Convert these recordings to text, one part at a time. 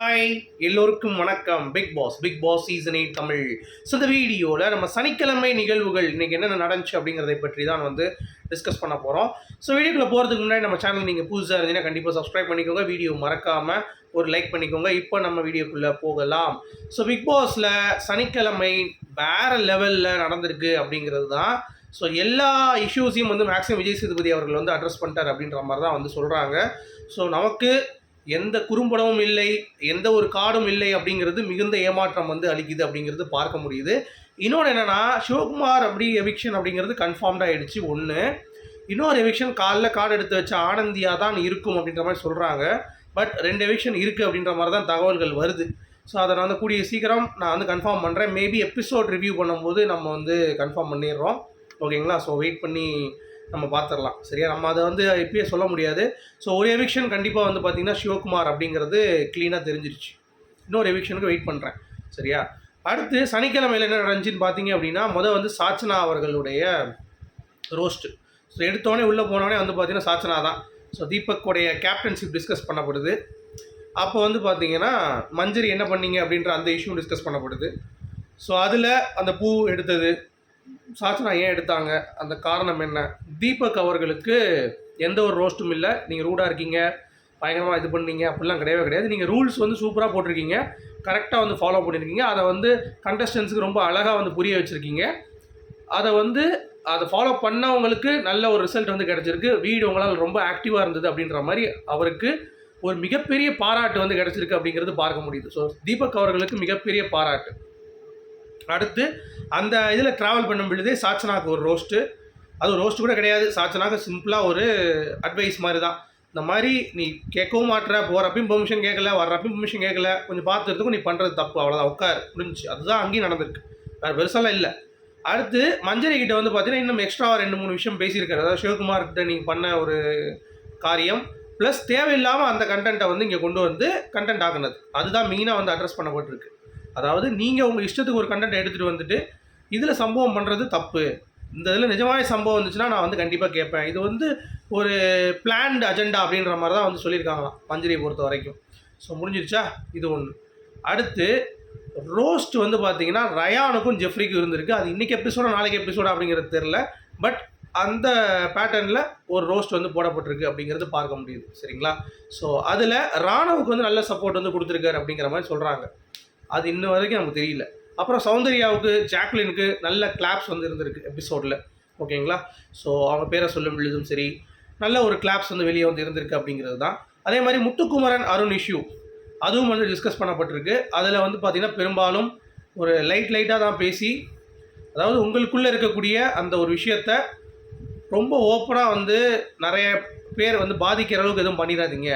Hi எல்லோருக்கும் வணக்கம். Bigg Boss Bigg Boss season eight Tamil. So இந்த வீடியோவில் நம்ம சனிக்கிழமை நிகழ்வுகள் இன்றைக்கி என்னென்ன நடந்துச்சு அப்படிங்கிறத பற்றி தான் வந்து டிஸ்கஸ் பண்ண போகிறோம் ஸோ வீடியோக்குள்ள போகிறதுக்கு முன்னாடி நம்ம சேனல் நீங்கள் புதுசாக இருந்தீங்கன்னா கண்டிப்பாக சப்ஸ்கிரைப் பண்ணிக்கோங்க. வீடியோ மறக்காமல் ஒரு லைக் பண்ணிக்கோங்க. இப்போ நம்ம வீடியோக்குள்ளே போகலாம். ஸோ பிக் பாஸில் சனிக்கிழமை வேறு லெவலில் நடந்திருக்கு அப்படிங்கிறது தான். ஸோ எல்லா இஷ்யூஸையும் வந்து மேக்ஸிமம் விஜய் சேதுபதி அவர்கள் வந்து அட்ரஸ் பண்ணிட்டார் அப்படின்ற மாதிரி தான் வந்து சொல்கிறாங்க ஸோ நமக்கு எந்த குறும்படமும் இல்லை எந்த ஒரு காடும் இல்லை அப்படிங்கிறது மிகுந்த ஏமாற்றம் வந்து அளிக்குது அப்படிங்கிறது பார்க்க முடியுது. இன்னொன்று என்னென்னா சிவகுமார் அப்படி எவிக்ஷன் அப்படிங்கிறது கன்ஃபார்ம்டாக ஆகிடுச்சு ஒன்று இன்னொரு எவிக்ஷன் காலைல கார்டு எடுத்து வச்ச ஆனந்தியாக தான் இருக்கும் அப்படின்ற மாதிரி சொல்கிறாங்க பட் ரெண்டு எவிக்ஷன் இருக்குது அப்படின்ற மாதிரி தான் தகவல்கள் வருது. ஸோ அதை நான் வந்து கூடிய சீக்கிரம் நான் வந்து கன்ஃபார்ம் பண்ணுறேன் மேபி எபிசோட் ரிவ்யூ பண்ணும்போது நம்ம வந்து கன்ஃபார்ம் பண்ணிடுறோம். ஓகேங்களா ஸோ வெயிட் பண்ணி நம்ம பார்த்துடலாம். சரியா? நம்ம அதை வந்து இப்பயே சொல்ல முடியாது. ஸோ ஒரு எவிக்ஷன் கண்டிப்பாக வந்து பார்த்திங்கன்னா சிவகுமார் அப்படிங்கிறது க்ளீனாக தெரிஞ்சிருச்சு. இன்னொரு எவிக்ஷனுக்கு வெயிட் பண்ணுறேன் சரியா? அடுத்து சனிக்கிழமையில் என்ன நடந்துச்சுன்னு பார்த்தீங்க அப்படின்னா முதல் வந்து சாச்சனா அவர்களுடைய ரோஸ்ட்டு ஸோ எடுத்தோடனே உள்ளே போனோடனே வந்து பார்த்தீங்கன்னா சாச்சனா தான். ஸோ தீபக்குடைய கேப்டன்ஷிப் டிஸ்கஸ் பண்ணப்படுது. அப்போ வந்து பார்த்தீங்கன்னா மஞ்சரி என்ன பண்ணீங்க அப்படின்ற அந்த இஷ்யூ டிஸ்கஸ் பண்ணப்படுது. ஸோ அதில் அந்த பூ எடுத்தது. சாச்சனா ஏன் எடுத்தாங்க? அந்த காரணம் என்ன? தீபக் அவர்களுக்கு எந்த ஒரு ரோஸ்ட்டும் இல்லை. நீங்கள் ரூடாக இருக்கீங்க. பயங்கரமாக இது பண்ணீங்க. அப்படிலாம் கிடையவே கிடையாது. நீங்கள் ரூல்ஸ் வந்து சூப்பராக போட்டிருக்கீங்க. கரெக்டாக வந்து ஃபாலோ பண்ணியிருக்கீங்க அதை வந்து கண்டஸ்டன்ஸுக்கு ரொம்ப அழகாக வந்து புரிய வச்சுருக்கீங்க. அதை வந்து அதை ஃபாலோ பண்ணவங்களுக்கு நல்ல ஒரு ரிசல்ட் வந்து கிடச்சிருக்கு. வீடு உங்களால் ரொம்ப ஆக்டிவாக இருந்தது அப்படின்ற மாதிரி அவருக்கு ஒரு மிகப்பெரிய பாராட்டு வந்து கிடச்சிருக்கு அப்படிங்கிறது பார்க்க முடியுது. ஸோ தீபக் அவர்களுக்கு மிகப்பெரிய பாராட்டு. அடுத்து அந்த இதில் ட்ராவல் பண்ணும் பொழுதே சாச்சனாக்கு ஒரு ரோஸ்ட்டு அது ரோஸ்ட் கூட கிடையாது. சாச்சனாக்கு சிம்பிளாக ஒரு அட்வைஸ் மாதிரி தான். இந்த மாதிரி நீ கேட்கவும் மாட்டுற போகிறப்பையும் பெர்மிஷன் கேட்கல வர்றப்பையும் பெர்மிஷன் கேட்கல கொஞ்சம் பார்த்துறதுக்கும் நீ பண்ணுறது தப்பு. அவ்வளோதான் உட்கார். புரிஞ்சுச்சு? அதுதான் அங்கேயும் நடந்திருக்கு. வேறு பெருசாலாம் இல்லை. அடுத்து மஞ்சரி கிட்ட வந்து பார்த்தீங்கன்னா இன்னும் எக்ஸ்ட்ராவாக ரெண்டு மூணு விஷயம் பேசியிருக்காரு. அதாவது சிவகுமார் கிட்ட நீங்கள் பண்ண ஒரு காரியம் ப்ளஸ் தேவையில்லாமல் அந்த கண்டென்ட்டை வந்து இங்கே கொண்டு வந்து கண்டென்ட் ஆகினது அதுதான் மெயினாக வந்து அட்ரஸ் பண்ணப்பட்டிருக்கு. அதாவது நீங்கள் உங்கள் இஷ்டத்துக்கு ஒரு கண்டென்ட் எடுத்துகிட்டு வந்துட்டு இதில் சம்பவம் பண்ணுறது தப்பு. இந்த இதில் நிஜமான சம்பவம் வந்துச்சுன்னா நான் வந்து கண்டிப்பாக கேட்பேன். இது வந்து ஒரு பிளான்டு அஜெண்டா அப்படின்ற மாதிரி தான் வந்து சொல்லியிருக்காங்களாம் மஞ்சரியை பொறுத்த வரைக்கும். ஸோ முடிஞ்சிருச்சா? இது ஒன்று அடுத்து ரோஸ்ட் வந்து பார்த்தீங்கன்னா ரயானுக்கும் ஜெஃப்ரிக்கும் இருந்திருக்கு. அது இன்றைக்கி எபிசோட நாளைக்கு எபிசோட அப்படிங்கிறது தெரில பட் அந்த பேட்டர்னில் ஒரு ரோஸ்ட் வந்து போடப்பட்டிருக்கு அப்படிங்கிறது பார்க்க முடியுது. சரிங்களா? ஸோ அதில் ராணுவுக்கு வந்து நல்ல சப்போர்ட் வந்து கொடுத்துருக்காரு அப்படிங்கிற மாதிரி சொல்கிறாங்க அது இன்ன வரைக்கும் நமக்கு தெரியல. அப்புறம் சௌந்தர்யாவுக்கு ஜாக்லினுக்கு நல்ல கிளாப்ஸ் வந்து இருந்திருக்கு எபிசோடில் ஓகேங்களா? ஸோ அவங்க பேரை சொல்ல முடியதும் சரி நல்ல ஒரு கிளாப்ஸ் வந்து வெளியே வந்து இருந்திருக்கு அப்படிங்கிறது தான். அதே மாதிரி முத்துக்குமரன் அருண் இஷ்யூ அதுவும் வந்து டிஸ்கஸ் பண்ணப்பட்டிருக்கு. அதில் வந்து பார்த்திங்கன்னா பெரும்பாலும் ஒரு லைட் லைட்டாக தான் பேசி அதாவது உங்களுக்குள்ளே இருக்கக்கூடிய அந்த ஒரு விஷயத்த ரொம்ப ஓப்பனாக வந்து நிறைய பேர் வந்து பாதிக்கிற அளவுக்கு எதுவும் பண்ணிடாதீங்க.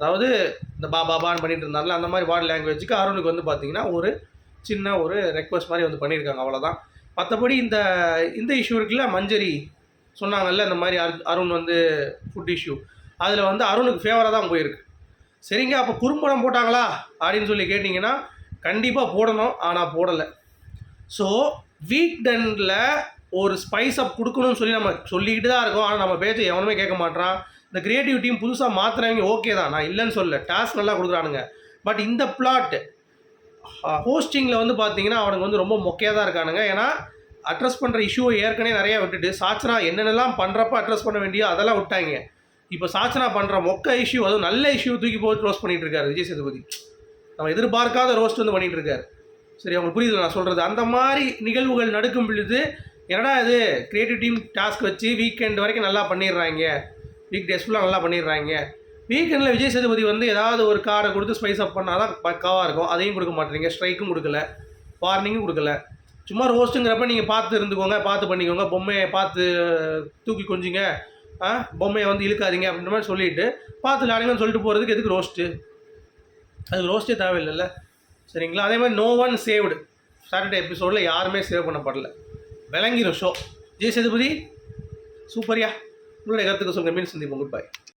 அதாவது இந்த பா பாபான்னு பண்ணிட்டு இருந்தால அந்த மாதிரி பாடி லாங்குவேஜுக்கு அருணுக்கு வந்து பார்த்தீங்கன்னா ஒரு சின்ன ஒரு ரெக்வஸ்ட் மாதிரி வந்து பண்ணியிருக்காங்க அவ்வளோதான் மற்றபடி இந்த இந்த இஷ்யூ இருக்குல்ல மஞ்சரி சொன்னாங்கல்ல இந்த மாதிரி அரு அருண் வந்து ஃபுட் இஷ்யூ அதில் வந்து அருணுக்கு ஃபேவராக தான் போயிருக்கு. சரிங்க அப்போ குறும்படம் போட்டாங்களா அப்படின்னு சொல்லி கேட்டிங்கன்னா கண்டிப்பாக போடணும் ஆனால் போடலை. ஸோ வீக் ஒரு ஸ்பைஸ் அப் கொடுக்கணும்னு சொல்லி நம்ம சொல்லிக்கிட்டு தான் இருக்கோம் ஆனால் நம்ம பேச்சை எவனுமே கேட்க மாட்டான் இந்த கிரியேட்டிவ் டீம் புதுசாக மாற்றுறவங்க ஓகே தான். நான் இல்லைன்னு சொல்ல டாஸ்க் நல்லா கொடுக்குறானுங்க. பட் இந்த பிளாட் ஹோஸ்டிங்கில் வந்து பார்த்தீங்கன்னா அவனுக்கு வந்து ரொம்ப மொக்கையாக தான் இருக்கானுங்க. ஏன்னா அட்ரஸ் பண்ணுற இஷ்யூவை ஏற்கனவே நிறையா விட்டுட்டு சாச்சனா என்னென்னலாம் பண்ணுறப்ப அட்ரஸ் பண்ண வேண்டியோ அதெல்லாம் விட்டாங்க. இப்போ சாச்சனா பண்ணுற மொக்க இஷ்யூ அதுவும் நல்ல இஷ்யூ தூக்கி போட்டு ரோஸ்ட் பண்ணிகிட்டு இருக்காரு விஜய் சேதுபதி. நம்ம எதிர்பார்க்காத ரோஸ்ட் வந்து பண்ணிகிட்டு இருக்காரு. சரி அவங்களுக்கு புரியுது நான் சொல்கிறது அந்த மாதிரி நிகழ்வுகள் நடக்கும் பொழுது என்னடா இது கிரியேட்டிவ் டீம் டாஸ்க் வச்சு வீக்கெண்ட் வரைக்கும் நல்லா பண்ணிடுறாங்க. வீக் டேஸ் ஃபுல்லாக நல்லா பண்ணிடுறாங்க. வீக்கெண்டில் விஜய் சேதுபதி வந்து ஏதாவது ஒரு காரை கொடுத்து ஸ்பைஸ் அப் பண்ணால் தான் பக்காவாக இருக்கும். அதையும் கொடுக்க மாட்டேறீங்க ஸ்ட்ரைக்கும் கொடுக்கல. வார்னிங்கும் கொடுக்கல. சும்மா ரோஸ்ட்டுங்கிறப்ப நீங்கள் பார்த்து இருந்துக்கோங்க பார்த்து பண்ணிக்கோங்க. பொம்மையை பார்த்து தூக்கி கொஞ்சிங்க. ஆ பொம்மையை வந்து இழுக்காதீங்க அப்படின்ற மாதிரி சொல்லிட்டு பார்த்து விளையாடுங்கன்னு சொல்லிட்டு போகிறதுக்கு எதுக்கு ரோஸ்ட்டு அதுக்கு ரோஸ்ட்டே தேவையில்லைல்ல. சரிங்களா? அதே மாதிரி நோ ஒன் சேவ்டு சாட்டர்டே எபிசோடில் யாருமே சேவ் பண்ணப்படல. விளங்கிடும் ஷோ ஜெய் சேதுபதி சூப்பர்யா നിങ്ങളുടെ ഏകാഗ്രത ദിവസം രമേൻ സന്ദീപ് ഗുഡ് ബൈ